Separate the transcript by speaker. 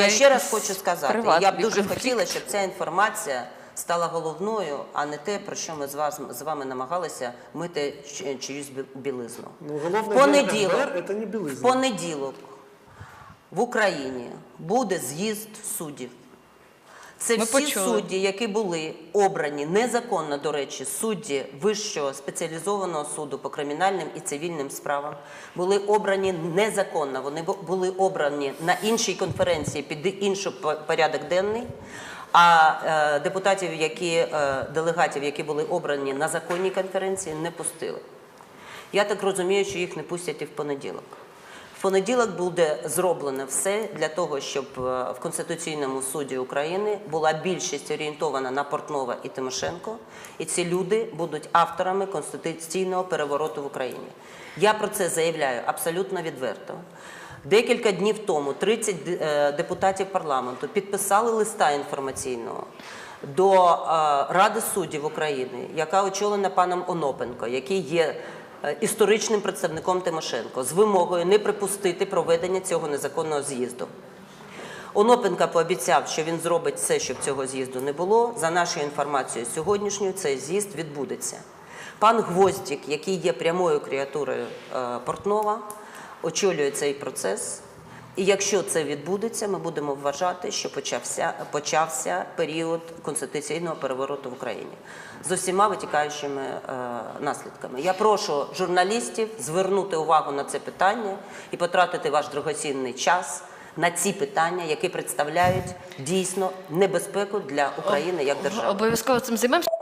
Speaker 1: Я ще раз хочу сказати, я б дуже
Speaker 2: конфлікт.
Speaker 1: хотіла, щоб ця інформація стала головною, а не те, про що ми з, вас, з вами намагалися мити чиюсь бі- білизну.
Speaker 3: Ну, головне
Speaker 1: В понеділок,
Speaker 3: для – це не
Speaker 1: в понеділок в Україні буде з'їзд суддів. Це
Speaker 2: Ми
Speaker 1: всі
Speaker 2: почули.
Speaker 1: судді, які були обрані незаконно, до речі, судді Вищого спеціалізованого суду по кримінальним і цивільним справам, були обрані незаконно. Вони були обрані на іншій конференції під інший порядок денний. А е, депутатів, які е, делегатів, які були обрані на законній конференції, не пустили. Я так розумію, що їх не пустять і в понеділок. Понеділок буде зроблено все для того, щоб е, в Конституційному суді України була більшість орієнтована на Портнова і Тимошенко, і ці люди будуть авторами конституційного перевороту в Україні. Я про це заявляю абсолютно відверто. Декілька днів тому 30 е, депутатів парламенту підписали листа інформаційного до е, Ради суддів України, яка очолена паном Онопенко, який є історичним представником Тимошенко, з вимогою не припустити проведення цього незаконного з'їзду. Онопенка пообіцяв, що він зробить все, щоб цього з'їзду не було. За нашою інформацією сьогоднішньою, цей з'їзд відбудеться. Пан Гвоздік, який є прямою креатурою е, Портнова, очолює цей процес. І якщо це відбудеться, ми будемо вважати, що почався, почався період конституційного перевороту в Україні з усіма витікаючими е, наслідками. Я прошу журналістів звернути увагу на це питання і потратити ваш дорогоцінний час на ці питання, які представляють дійсно небезпеку для України як держави.
Speaker 2: Обов'язково цим займемося.